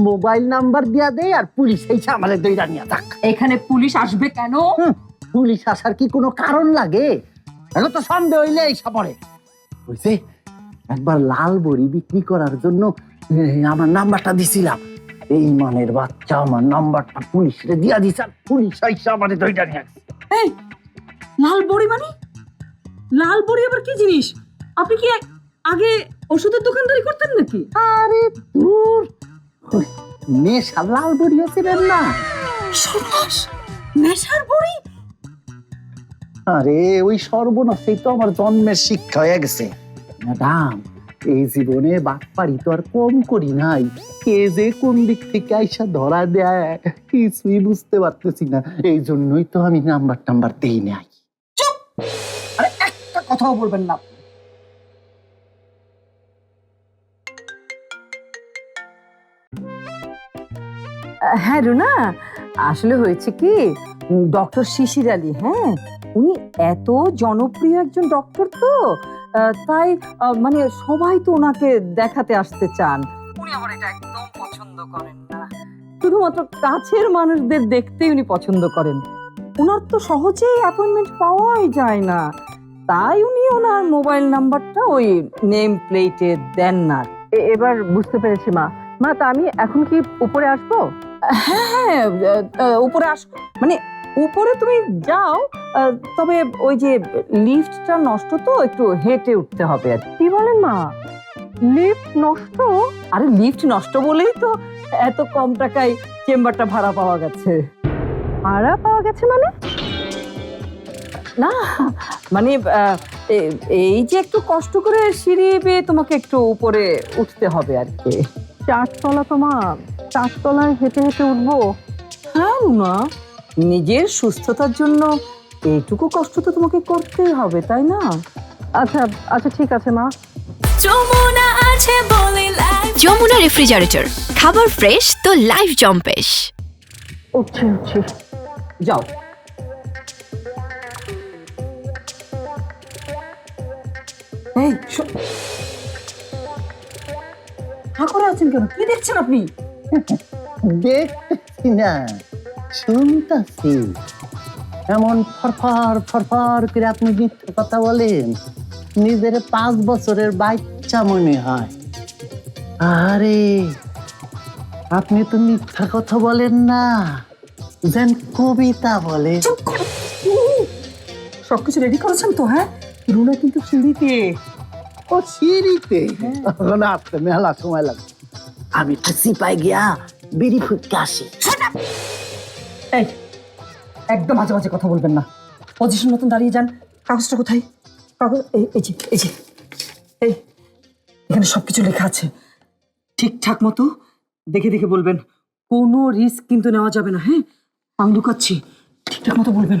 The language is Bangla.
মোবাইল নাম্বার দিয়া দেয় আর পুলিশ এই আমাদের দইরা নিয়ে থাক। এখানে পুলিশ আসবে কেন? পুলিশ আসার কি কোনো কারণ লাগে? এখন তো সন্দেহ হইলে এই সাপরে বুঝছে একবার লাল বড়ি বিক্রি করার জন্য এ, আমার নাম্বারটা দিছিলাম। এই মানের বাচ্চা আমার নাম্বারটা পুলিশে দিয়া দিছে আর পুলিশ আইসা আমাদের দইটা নিয়ে গেছে। এই লাল বড়ি মানে? লাল বড়ি আবার কি জিনিস? আপনি কি আগে ওষুধের দোকানদারি করতেন নাকি? আরে দূর নেশা লাল বড়িও ছিলেন না? সর্বনাশ নেশার বড়ি? আরে ওই সর্বনাশেই তো আমার জন্মের শিক্ষা হয়ে গেছে। ম্যাডাম এই জীবনে বাটপাড়ি তো আর কম করি নাই। কে যে কোন দিক থেকে আইসা ধরা দেয় কিছুই বুঝতে পারতেছি না। এই জন্যই তো আমি নাম্বার টাম্বার দেই নাই। আরে একটা কথাও বলবেন না। হ্যাঁ রুনা। আসলে হয়েছে কি ডক্টর শিশির আলী হ্যাঁ? উনি এত জনপ্রিয় একজন ডক্টর তো তাই মানে সবাই তো ওনাকে দেখাতে আসতে চান। উনি আবার এটা একদম পছন্দ করেন না। শুধুমাত্র কাছের মানুষদের দেখতেই উনি পছন্দ করেন। ওনার তো সহজেই অ্যাপয়েন্টমেন্ট পাওয়াই যায় না। তাই উনি ওনার মোবাইল নাম্বারটা ওই নেম প্লেটে দেন না। এবার বুঝতে পেরেছি, মা। মা, তা আমি এখন কি উপরে আসব? হ্যাঁ হ্যাঁ উপরে আস। মানে উপরে তুমি যাও তবে ওই যে লিফটটা নষ্ট তো একটু হেঁটে উঠতে হবে আর কি। বলেন মা? লিফট নষ্ট? আরে লিফট নষ্ট বলেই তো এত কম টাকায় চেম্বারটা ভাড়া পাওয়া গেছে। ভাড়া পাওয়া গেছে মানে? না মানে এই যে একটু কষ্ট করে সিঁড়ি বেয়ে তোমাকে একটু উপরে উঠতে হবে আর কি। চারতলা তো মা। চারতলায় হেঁটে হেঁটে উঠবো? হ্যাঁ না নিজের সুস্থতার জন্য এইটুকু কষ্ট তো তোমাকে করতেই হবে তাই না? আচ্ছা আচ্ছা ঠিক আছে মা। যমুনা আছে বলে যমুনা রেফ্রিজারেটর খাবার ফ্রেশ তো লাইফ জম্পেশ। উঠছি উঠছি। যাও। এই করে আছেন কেন? কি দেখছেন আপনি? দেখতেছি না শুনতাছি। এমন ফরফর ফরফর করে আপনি মিথ্যে কথা বলেন নিজের পাঁচ বছরের বাচ্চা মনে হয়। আরে আপনি তো মিথ্যা কথা বলেন না যেন কবিতা বলে। সবকিছু রেডি করেছেন তো হ্যাঁ? রুনা কিন্তু সিঁড়িতে। ও সিঁড়িতে? এখন আসতে মেলা সময় লাগবে। আমি তো সিপাই গিয়া বিড়ি ফুটকে আসি। এই একদম মাঝে মাঝে কথা বলবেন না। পজিশন মতন দাঁড়িয়ে যান। কাগজটা কোথায়? কাগজ এই এই যে এই যে। এই এখানে সবকিছু লেখা আছে। ঠিকঠাক মতো দেখে দেখে বলবেন। কোনো রিস্ক কিন্তু নেওয়া যাবে না হ্যাঁ? আমি লুকাচ্ছি। ঠিকঠাক মতো বলবেন।